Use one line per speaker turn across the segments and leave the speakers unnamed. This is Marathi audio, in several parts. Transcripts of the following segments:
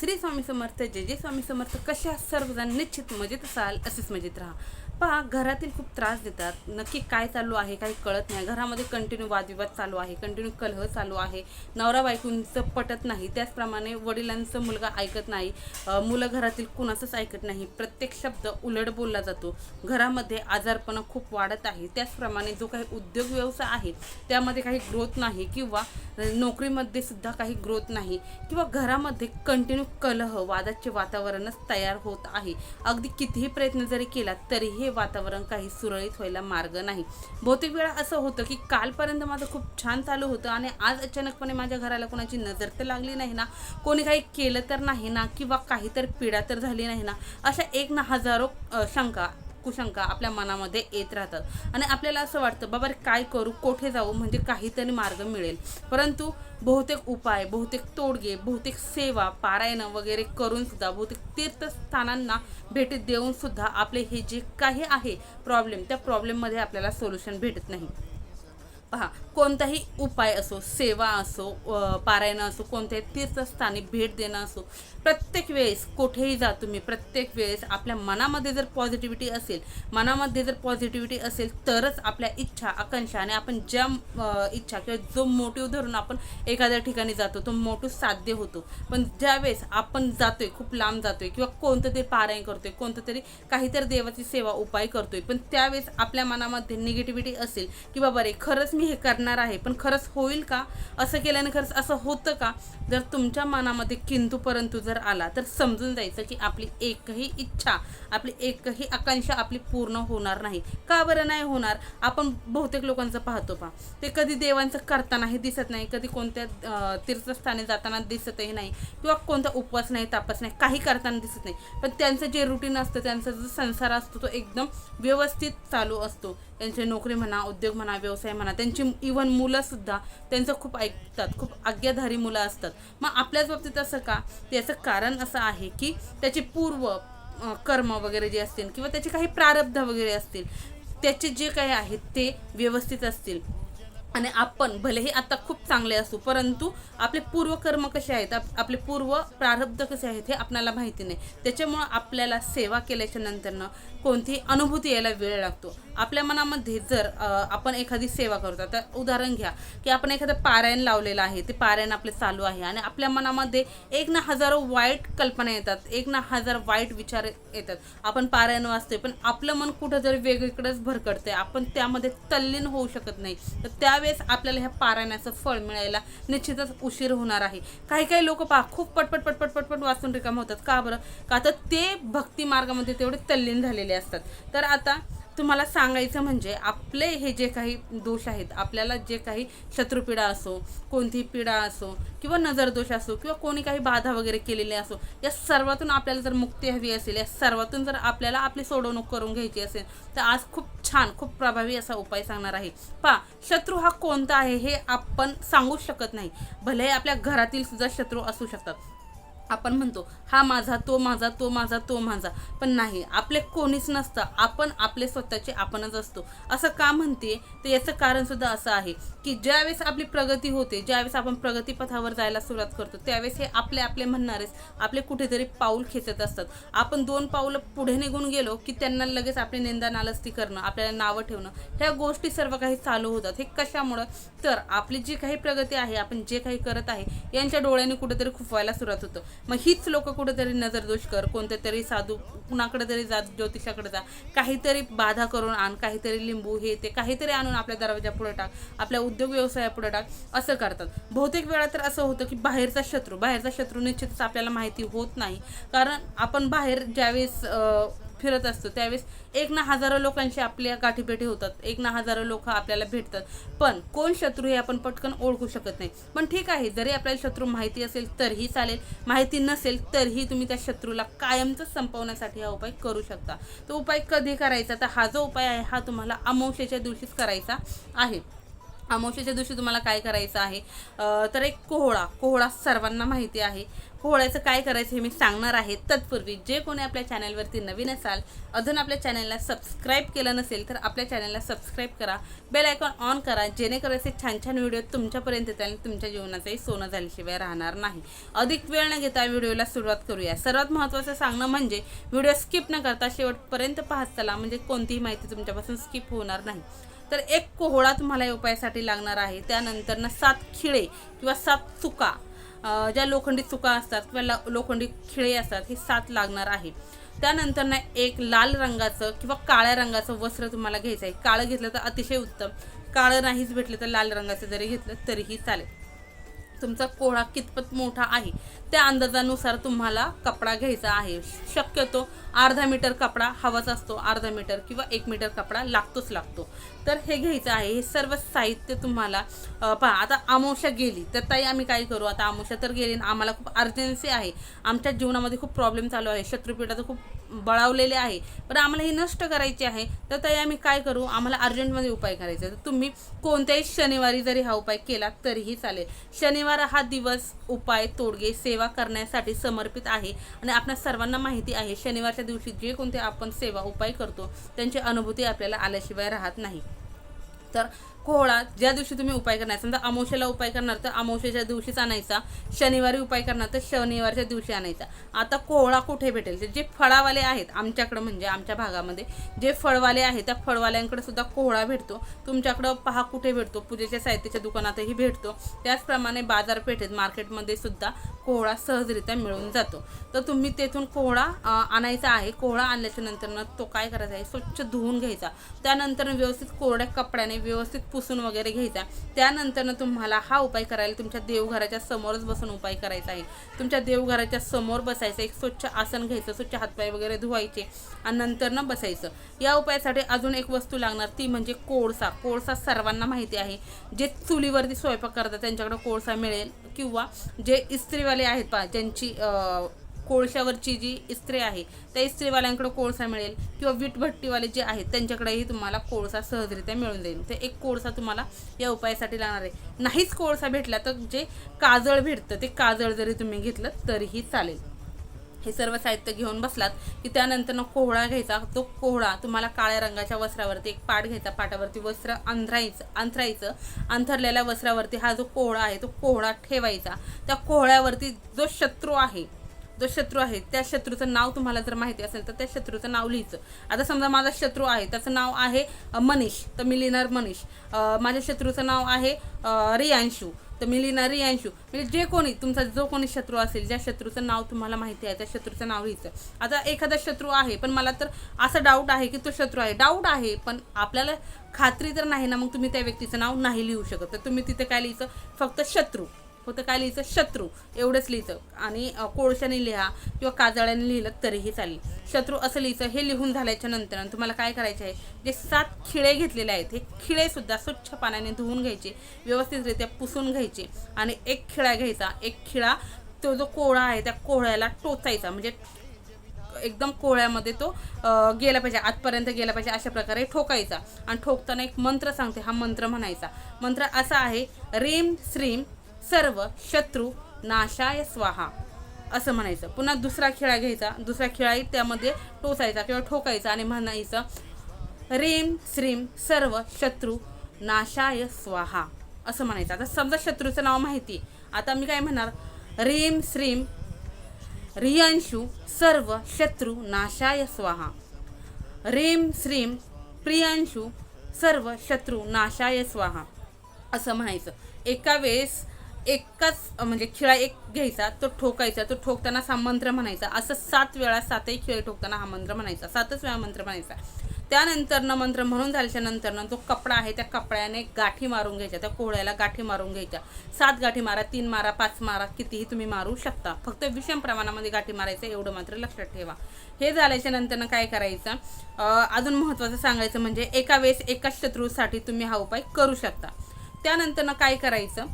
श्री स्वामी समर्थ जय जय स्वामी समर्थ कशा सर्वजण निश्चित मजेत असाल असेच मजेत राहा. पहा घरातील खूप त्रास देतात. नक्की काय चालू आहे काही कळत नाही. घरामध्ये कंटिन्यू वादविवाद चालू आहे कंटिन्यू कलह चालू आहे. नवरा बायकोंचं पटत नाही. त्याचप्रमाणे वडिलांचं मुलगा ऐकत नाही. मुलं घरातील कुणाचंच ऐकत नाही. प्रत्येक शब्द उलट बोलला जातो. घरामध्ये आजारपणा खूप वाढत आहे. त्याचप्रमाणे जो काही उद्योग व्यवसाय आहे त्यामध्ये काही ग्रोथ नाही किंवा नोकरीमध्ये सुद्धा काही ग्रोथ नाही किंवा घरामध्ये कंटिन्यू कलह वादाचे वातावरणच तयार होत आहे. अगदी कितीही प्रयत्न जरी केला तरीही हे वातावरण काही सुरळीत व्हायला मार्ग नाही. बहुतेक वेळा असं होतं की कालपर्यंत माझं खूप छान चालू होतं आणि आज अचानकपणे माझ्या घराला कोणाची नजर तर लागली नाही ना? कोणी काही केलं तर नाही ना? किंवा काही तर पीडा तर झाली नाही ना? अशा एक ना हजारो शंका कुशंका आपल्या मनामध्ये येत राहतात. आणि आपल्याला असं वाटतं बाबा रे काय करू? कोठे जाऊ? म्हणजे काहीतरी मार्ग मिळेल. परंतु बहुतेक उपाय बहुतेक तोडगे बहुतेक सेवा पारायणं वगैरे करून सुद्धा बहुतेक तीर्थस्थानांना भेटी देऊन सुद्धा आपले हे जे काही आहे प्रॉब्लेम त्या प्रॉब्लेममध्ये आपल्याला सोल्युशन भेटत नाही. पहा कोणताही उपाय असो सेवा असो पारायण असो कोणत्याही तीर्थस्थानी भेट देणं असो प्रत्येक वेळेस कुठेही जा तुम्ही प्रत्येक वेळेस आपल्या मनामध्ये जर पॉझिटिव्हिटी असेल मनामध्ये जर पॉझिटिव्हिटी असेल तरच आपल्या इच्छा आकांक्षा आणि आपण ज्या इच्छा किंवा जो मोटिव्ह धरून आपण एखाद्या ठिकाणी जातो तो मोटिव्ह साध्य होतो. पण ज्यावेळेस आपण जातोय खूप लांब जातोय किंवा कोणतं तरी पारायण करतोय कोणतं तरी काहीतरी देवाची सेवा उपाय करतोय पण त्यावेळेस आपल्या मनामध्ये निगेटिव्हिटी असेल की बाबा रे खरंच मी हे करणार आहे पण खरंच होईल का? असं केल्याने खरंच असं होतं का? जर तुमच्या मनामध्ये किंतू परंतु जर आला तर समजून जायचं की आपली एकही इच्छा आपली एकही आकांक्षा आपली पूर्ण होणार नाही. का बरं नाही होणार? आपण बहुतेक लोकांचं पाहतो पा ते कधी देवांचं करतानाही दिसत नाही कधी कोणत्या तीर्थस्थानी जाताना दिसतही नाही किंवा कोणता उपवास नाही तापस नाही काही करताना दिसत नाही. पण त्यांचं जे रुटीन असतं त्यांचा जो संसार असतो तो एकदम व्यवस्थित चालू असतो. त्यांची नोकरी म्हणा उद्योग म्हणा व्यवसाय म्हणा त्यांची त्यांची इवन मुलंसुद्धा त्यांचं खूप ऐकतात खूप आज्ञाधारी मुलं असतात. मग आपल्याच बाबतीत असं का? त्याचं कारण असं आहे की त्याचे पूर्व कर्म वगैरे जे असतील किंवा त्याचे काही प्रारब्ध वगैरे असतील त्याचे जे काही आहेत ते व्यवस्थित असतील. आणि आपण भलेही आता खूप चांगले असू परंतु आपले पूर्वकर्म कसे आहेत आप- आपले पूर्व प्रारब्ध कसे आहेत हे आपल्याला माहिती नाही. त्याच्यामुळं आपल्याला सेवा केल्याच्या नंतरनं कोणतीही अनुभूती यायला वेळ लागतो. आपल्या मनामध्ये जर आपण एखादी सेवा करतो आता उदाहरण घ्या की आपण एखादं पारायण लावलेलं आहे ते पारायण आपले चालू आहे आणि आपल्या मनामध्ये एक ना हजारो वाईट कल्पना येतात एक ना हजार वाईट विचार येतात. आपण पारायण वाचतोय पण आपलं मन कुठं जरी वेगळीकडेच भरकडतंय आपण त्यामध्ये तल्लीन होऊ शकत नाही. तर त्या त्यावेळेस आपल्याला ह्या पारायणाचं फळ मिळायला निश्चितच उशीर होणार आहे. काही काही लोक पहा खूप पटपट पटपट पटपट वाचून रिकाम होतात. का बरं? का तर ते भक्ती मार्गामध्ये तेवढे तल्लीन झालेले असतात. तर आता तुम्हाला सांगायचं म्हणजे आपले हे जे काही दोष आहेत आपल्याला जे काही शत्रुपीडा असो कोणती पीडा असो किंवा नजरदोष असो किंवा कोणी काही बाधा वगैरे केलेली असो या सर्वातून आपल्याला जर मुक्ती हवी असेल या सर्वातून जर आपल्याला आपली सोडवणूक करून घ्यायची असेल तर आज खूप छान खूप प्रभावी असा उपाय सांगणार आहे. पहा शत्रू हा कोणता आहे हे आपण सांगूच शकत नाही. भले आपल्या घरातील सुद्धा शत्रू असू शकतात. आपण म्हणतो हा माझा तो माझा तो माझा तो माझा. पण नाही आपले कोणीच नसतं. आपण आपले स्वतःचे आपणच असतो. असं का म्हणते? तर याचं कारणसुद्धा असं आहे की ज्यावेळेस आपली प्रगती होते ज्यावेळेस आपण प्रगतीपथावर जायला सुरुवात करतो त्यावेळेस हे आपले आपले म्हणणारेच आपले कुठेतरी पाऊल खेचत असतात. आपण दोन पाऊलं पुढे निघून गेलो की त्यांना लगेच आपली निंदा नालस्ती करणं आपल्याला नावं ठेवणं ह्या गोष्टी सर्व काही चालू होतात. हे कशामुळं? तर आपली जी काही प्रगती आहे आपण जे काही करत आहे यांच्या डोळ्याने कुठेतरी खुपवायला सुरुवात होतं. मग हीच लोक कुठेतरी नजरदोष कर कोणत्या तरी साधू कुणाकडे तरी जा ज्योतिषाकडे जा. काहीतरी बाधा करून आण काहीतरी लिंबू हे ते काहीतरी आणून आपल्या दरवाजा पुढे टाक आपल्या उद्योग व्यवसाया पुढे टाक असं करतात. बहुतेक वेळा तर असं होतं की बाहेरचा शत्रू बाहेरचा शत्रू निश्चितच आपल्याला माहिती होत नाही. कारण आपण बाहेर ज्यावेळेस फिरत असतो. त्यावेळेस एक ना हजारो लोकांशी आपल्या गाठीभेटी होतात. एक ना हजारो लोक आपल्याला भेटतात. पण कोण शत्रू हे आपण पटकन ओळखू शकत नाही. पण ठीक आहे जरी आपल्याला शत्रू माहिती असेल तरीही चालेल. माहिती नसेल तरीही तुम्ही त्या शत्रूला कायमच संपवण्यासाठी हा उपाय करू शकता. तो उपाय कधी करायचा? तर हा जो उपाय आहे हा तुम्हाला अमावस्येच्या दिवशीच करायचा आहे. अमावस्येच्या दिवशी तुम्हाला काय करायचं आहे? तर एक कोहळा कोहळा सर्वांना माहिती आहे. कोहळ्याचं काय करायचं हे मी सांगणार आहे. तत्पूर्वी जे कोणी आपल्या चॅनलवरती नवीन असाल अजून आपल्या चॅनलला सबस्क्राईब केलं नसेल तर आपल्या चॅनलला सबस्क्राईब करा. बेल आयकॉन ऑन करा जेणेकरून असे छान छान व्हिडिओ तुमच्यापर्यंत येतील आणि तुमच्या जीवनाचंही सोनं झाल्याशिवाय राहणार नाही. अधिक वेळ न घेता व्हिडिओला सुरुवात करूया. सर्वात महत्त्वाचं सांगणं म्हणजे व्हिडिओ स्किप न करता शेवटपर्यंत पाहत चला. म्हणजे कोणतीही माहिती तुमच्यापासून स्किप होणार नाही. तर एक कोहळा तुम्हाला या उपायासाठी लागणार आहे. त्यानंतर ना सात खिळे किंवा सात चुका ज्या लोखंडी चुका असतात किंवा ला- लोखंडी खिळे असतात हे सात लागणार आहे. त्यानंतर ना एक लाल रंगाचं किंवा काळ्या रंगाचं वस्त्र तुम्हाला घ्यायचं आहे. काळं घेतलं तर अतिशय उत्तम. काळं नाहीच भेटलं तर लाल रंगाचं जरी घेतलं तरीही चालेल. तुमचा कोहळा कितपत मोठा आहे? त्या अंदाजानुसार तुम्हाला कपडा घ्यायचा आहे. शक्यतो अर्धा मीटर कपडा हवाच असतो. अर्धा मीटर किंवा एक मीटर कपडा लागतोच लागतो. तर हे घ्यायचं आहे. हे सर्व साहित्य तुम्हाला पहा आता आमोशा गेली. तर ताई आम्ही काय करू? आता आमोशा तर गेली आणि आम्हाला खूप अर्जन्सी आहे. आमच्या जीवनामध्ये खूप प्रॉब्लेम चालू आहे. शत्रुपीठाचं खूप बळावलेले आहे. पण आम्हाला हे नष्ट करायचे आहे. तर ताई आम्ही काय करू? आम्हाला अर्जंटमध्ये उपाय करायचा. तर तुम्ही कोणत्याही शनिवारी जरी हा उपाय केला तरीही चालेल. शनिवार हा दिवस उपाय तोडगे सेवा करण्यासाठी समर्पित आहे. आणि आपल्या सर्वांना माहिती आहे शनिवारच्या दिवशी जे कोणते आपण सेवा उपाय करतो त्यांची अनुभूती आपल्याला आल्याशिवाय राहत नाही. तर कोहळा ज्या दिवशी तुम्ही उपाय करणार समजा अमावस्येला उपाय करणार तर अमावस्येच्या दिवशीच आणायचा. शनिवारी उपाय करणार तर शनिवारच्या दिवशी आणायचा. आता कोहळा कुठे भेटेल? जे फळावाले आहेत आमच्याकडं म्हणजे आमच्या भागामध्ये जे फळवाले आहेत त्या फळवाल्यांकडे सुद्धा कोहळा भेटतो. तुमच्याकडं पहा कुठे भेटतो. पूजेच्या साहित्याच्या दुकानातही भेटतो. त्याचप्रमाणे बाजारपेठेत मार्केटमध्ये सुद्धा कोहळा सहजरित्या मिळून जातो. तर तुम्ही तेथून कोहळा आणायचा आहे. कोहळा आणल्याच्या नंतर तो काय करायचा आहे? स्वच्छ धुवून घ्यायचा. त्यानंतर व्यवस्थित कोरड्या कपड्याने व्यवस्थित पुसून वगैरे घ्यायचा. त्यानंतरनं तुम्हाला हा उपाय करायला तुमच्या देवघराच्या समोरच बसून उपाय करायचा आहे. तुमच्या देवघराच्या समोर बसायचं एक स्वच्छ आसन घ्यायचं स्वच्छ हातपाय वगैरे धुवायचे आणि नंतरनं बसायचं. या उपायासाठी अजून एक वस्तू लागणार ती म्हणजे कोळसा. कोळसा सर्वांना माहिती आहे. जे चुलीवरती स्वयंपाक करतात त्यांच्याकडे कोळसा मिळेल किंवा जे इस्त्रीवाले आहेत पा ज्यांची कोळशावरची जी इस्त्री आहे त्या इस्त्रीवाल्यांकडे कोळसा मिळेल किंवा वीटभट्टीवाले जे आहेत त्यांच्याकडेही तुम्हाला कोळसा सहजरित्या मिळून जाईल. तर एक कोळसा तुम्हाला या उपायासाठी लागणार आहे. नाहीच कोळसा भेटला तर जे काजळ भेटतं ते काजळ जरी तुम्ही घेतलं तरीही चालेल. हे सर्व साहित्य घेऊन बसलात की त्यानंतर कोहळा घ्यायचा. तो कोहळा तुम्हाला काळ्या रंगाच्या वस्त्रावरती एक पाट घ्यायचा. पाटावरती वस्त्र अंथरायचं अंथरायचं. अंथरलेल्या वस्त्रावरती हा जो कोहळा आहे तो कोहळा ठेवायचा. त्या कोहळ्यावरती जो शत्रू आहे जो शत्रू आहे त्या शत्रूचं नाव तुम्हाला जर माहिती असेल तर त्या शत्रूचं नाव लिहायचं. आता समजा माझा शत्रू आहे त्याचं नाव आहे मनीष. तर मी लिहिणार मनीष. माझ्या शत्रूचं नाव आहे रियांशू. तर मी लिहिणार रियांशू. म्हणजे जे कोणी तुमचा जो कोणी शत्रू असेल ज्या शत्रूचं नाव तुम्हाला माहिती आहे त्या शत्रूचं नाव लिहायचं. आता एखादा शत्रू आहे पण मला तर असं डाऊट आहे की तो शत्रू आहे. डाऊट आहे पण आपल्याला खात्री तर नाही ना मग तुम्ही त्या व्यक्तीचं नाव नाही लिहू शकत. तर तुम्ही तिथे काय लिहायचं? फक्त शत्रू. फक्त काय लिहायचं शत्रू. एवढंच लिहितं. आणि कोळशाने लिहा किंवा काजळ्याने लिहिलं तरीही चालेल. शत्रू असं लिहिचं हे लिहून झाल्याच्यानंतर. तुम्हाला काय करायचं आहे? जे सात खिळे घेतलेले आहेत हे खिळेसुद्धा स्वच्छ पाण्याने धुवून घ्यायचे. व्यवस्थितरित्या पुसून घ्यायचे. आणि एक खिळा घ्यायचा. एक खिळा तो जो कोळा आहे त्या कोहळ्याला टोचायचा. म्हणजे एकदम कोळ्यामध्ये तो गेला पाहिजे. आतपर्यंत गेला पाहिजे अशा प्रकारे ठोकायचा. आणि ठोकताना एक मंत्र सांगते. हा मंत्र म्हणायचा. मंत्र असा आहे रीम श्रीम सर्व शत्रू नाशाय स्वाहा. असं म्हणायचं. पुन्हा दुसरा खेळा घ्यायचा. दुसरा खेळाही त्यामध्ये टोचायचा किंवा ठोकायचा आणि म्हणायचं रेम श्रीम सर्व शत्रू नाशाय स्वाहा. असं म्हणायचं. आता समजा शत्रूचं नाव माहिती. आता मी काय म्हणणार? रेम श्रीम रियांशू सर्व शत्रू नाशाय स्वाहा. रेम श्रीम प्रियांशू सर्व शत्रू नाशाय स्वाहा. असं म्हणायचं. एका वेळेस एकाच म्हणजे खिळा एक घ्यायचा तो ठोकायचा तो ठोकताना हा मंत्र म्हणायचा. असं सात वेळा सातही खिळे ठोकताना हा मंत्र म्हणायचा. सातच वेळा मंत्र म्हणायचा. त्यानंतरनं मंत्र म्हणून झाल्याच्या नंतरनं जो कपडा आहे त्या कपड्याने गाठी मारून घ्यायच्या त्या कोहळ्याला गाठी मारून घ्यायच्या. सात गाठी मारा तीन मारा पाच मारा कितीही तुम्ही मारू शकता. फक्त विषम प्रमाणामध्ये गाठी मारायचं एवढं मात्र लक्षात ठेवा. हे झाल्याच्या नंतरनं काय करायचं? अजून महत्त्वाचं सांगायचं म्हणजे एका वेळेस एकाच शत्रूसाठी तुम्ही हा उपाय करू शकता. त्यानंतरनं काय करायचं?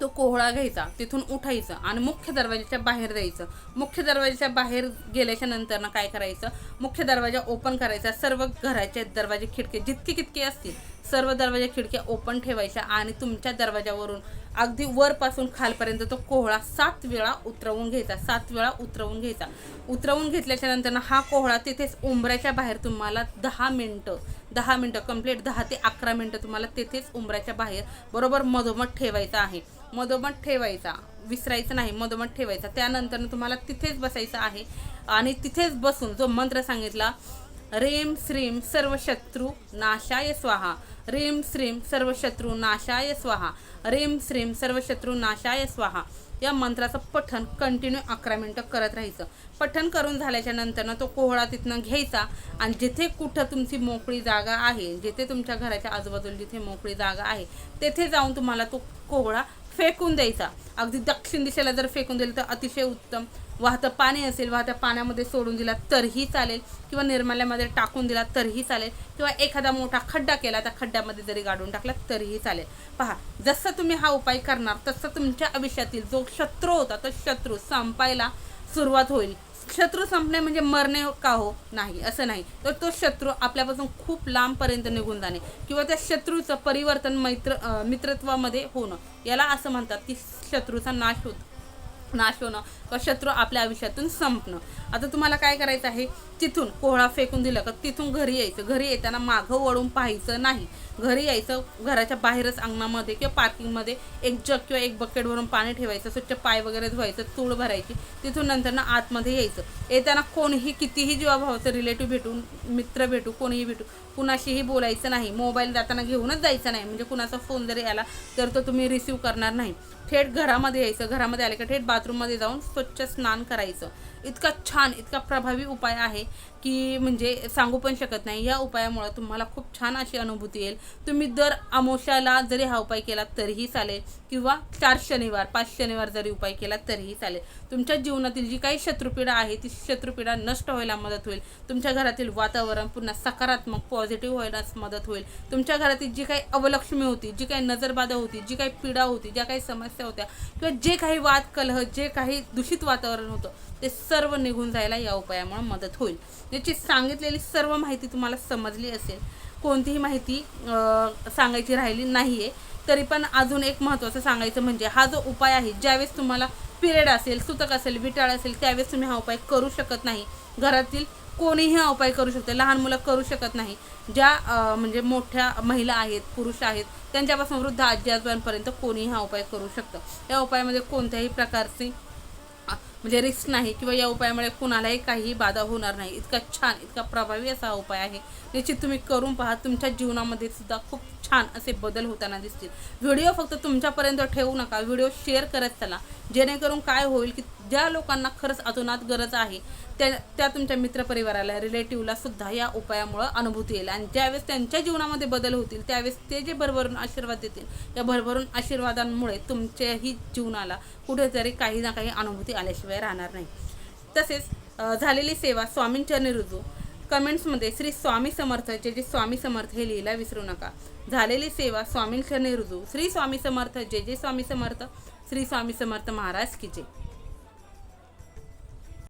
तो कोहळा घ्यायचा तिथून उठायचं आणि मुख्य दरवाजाच्या बाहेर जायचं. मुख्य दरवाजाच्या बाहेर गेल्याच्यानंतर ना काय करायचं? मुख्य दरवाजा ओपन करायचा. सर्व घराचे दरवाजे खिडके जितके कितके असतील सर्व दरवाजा खिडक्या ओपन ठेवायच्या आणि तुमच्या दरवाजावरून अगदी वरपासून खालपर्यंत तो कोहळा सात वेळा उतरवून घ्यायचा. सात वेळा उतरवून घ्यायचा. उतरवून घेतल्याच्या नंतर हा कोहळा तिथेच उंबऱ्याच्या बाहेर तुम्हाला दहा मिनटं दहा मिनटं कंप्लीट दहा ते अकरा मिनटं तुम्हाला तेथेच उंबऱ्याच्या बाहेर बरोबर मधोमध ठेवायचं आहे. मधोमध ठेवायचा विसरायचं नाही मधोमध ठेवायचा. त्यानंतर तुम्हाला तिथेच बसायचं आहे आणि तिथेच बसून जो मंत्र सांगितला रेम श्रीम सर्व शत्रू नाशाय स्वाहा रेम श्रीम सर्व शत्रू नाशाय स्वाहा रेम श्रीम सर्व शत्रू नाशाय स्वाहा. या मंत्राचं पठण कंटिन्यू अकरा मिनटं करत राहायचं. पठण करून झाल्याच्या नंतरनं तो कोहळा तिथनं घ्यायचा आणि जिथे कुठं तुमची मोकळी जागा आहे जिथे तुमच्या घराच्या आजूबाजूला जिथे मोकळी जागा आहे तेथे जाऊन तुम्हाला तो कोहळा फेकून द्यायचा. अगदी दक्षिण दिशेला जर फेकून दिलं तर अतिशय उत्तम वाहतं पाणी असेल वाहत्या पाण्यामध्ये सोडून दिला तरीही चालेल किंवा निर्माल्यामध्ये टाकून दिला तरीही चालेल किंवा एखादा मोठा खड्डा केला त्या खड्ड्यामध्ये जरी गाडून टाकला तरीही चालेल. पहा जसं तुम्ही हा उपाय करणार तसं तुमच्या आयुष्यातील जो शत्रू होता तो शत्रू संपायला सुरुवात होईल. शत्रू संपणे म्हणजे मरणे का हो? नाही असं नाही. तर तो शत्रू आपल्यापासून खूप लांबपर्यंत निघून जाणे किंवा त्या शत्रूचं परिवर्तन मैत्र मित्रत्वामध्ये होणं. याला असं म्हणतात की शत्रूचा नाश होत नाश होणं. शत्रू आपल्या आयुष्यातून संपणं. आता तुम्हाला काय करायचं आहे? तिथून कोहळा फेकून दिलं का? तिथून घरी यायचं. घरी येताना मागं वळून पाहायचं नाही. घरी यायचं घराच्या बाहेरच अंगणामध्ये किंवा पार्किंगमध्ये एक जग किंवा एक बकेट भरून पाणी ठेवायचं स्वच्छ पाय वगैरे धुवायचं तूळ भरायची. तिथून नंतर ना आतमध्ये यायचं. येताना कोणीही कितीही जीवाभावाचं रिलेटिव्ह भेटून मित्र भेटू कोणीही भेटू कुणाशीही बोलायचं नाही. मोबाईल जाताना घेऊनच जायचं नाही. म्हणजे कुणाचा फोन जरी आला तर तो तुम्ही रिसीव करणार नाही. थेट घरामध्ये यायचं. घरामध्ये आले का थेट बाथरूममध्ये जाऊन स्वच्छ स्नान करायचं. इतका छान इतका प्रभावी उपाय आहे. की म्हणजे सांगू पण शकत नाही. या उपायामुळे तुम्हाला खूप छान अशी अनुभूती येईल. तुम्ही दर अमोशाला जरी हा उपाय केला तरीही चालेल किंवा चार शनिवार पाच शनिवार जरी उपाय केला तरीही चालेल. तुमच्या जीवनातील जी काही शत्रुपीडा आहे ती शत्रुपीडा नष्ट व्हायला मदत होईल. तुमच्या घरातील वातावरण पुन्हा सकारात्मक पॉझिटिव्ह व्हायलाच मदत होईल. तुमच्या घरातील जी काही अवलक्ष्मी होती जी काही नजरबाधा होती जी काही पीडा होती ज्या काही समस्या होत्या किंवा जे काही वाद कलह जे काही दूषित वातावरण होतं ते सर्व निघून जायला या उपायामुळे मदत होईल. याची सांगितलेली सर्व माहिती तुम्हाला समजली असेल कोणतीही माहिती सांगायची राहिली नाही आहे तरी पण अजून एक महत्त्वाचं सांगायचं म्हणजे हा जो उपाय आहे ज्यावेळेस तुम्हाला पिरियड असेल सुतक असेल विटाळ असेल त्यावेळेस तुम्ही हा उपाय करू शकत नाही. घरातील कोणीही हा उपाय करू शकते लहान मुलं करू शकत नाही. ज्या म्हणजे मोठ्या महिला आहेत पुरुष आहेत त्यांच्यापासून वृद्ध आजी आजोबांपर्यंत कोणीही हा उपाय करू शकतं. या उपायामध्ये कोणत्याही प्रकारची म्हणजे रिस्क नाही किंवा या उपायामुळे कुणालाही काही बाधा होणार नाही. इतका छान इतका प्रभावी असा हा उपाय आहे. निश्चित तुम्ही करून पहा तुमच्या जीवनामध्ये सुद्धा खूप छान असे बदल होताना दिसतील. व्हिडिओ फक्त तुमच्यापर्यंत ठेवू नका व्हिडिओ शेअर करत चला. जेणेकरून काय होईल की ज्या लोकांना खरंच अतोनात गरज आहे त्या त्या तुमच्या मित्रपरिवाराला रिलेटिव्हला सुद्धा या उपायामुळं अनुभूती येईल. आणि ज्यावेळेस त्यांच्या जीवनामध्ये बदल होतील त्यावेळेस ते जे भरभरून आशीर्वाद देतील या भरभरून आशीर्वादांमुळे तुमच्याही जीवनाला कुठेतरी काही ना काही अनुभूती आल्याशिवाय राहणार नाही. तसेच झालेली सेवा स्वामींच्या रुजू. कमेंट्समध्ये श्री स्वामी समर्थ जे जे स्वामी समर्थ हे लिहिला विसरू नका. झालेली सेवा स्वामींच्या रुजू. श्री स्वामी समर्थ जे जे स्वामी समर्थ. श्री स्वामी समर्थ महाराज की जय.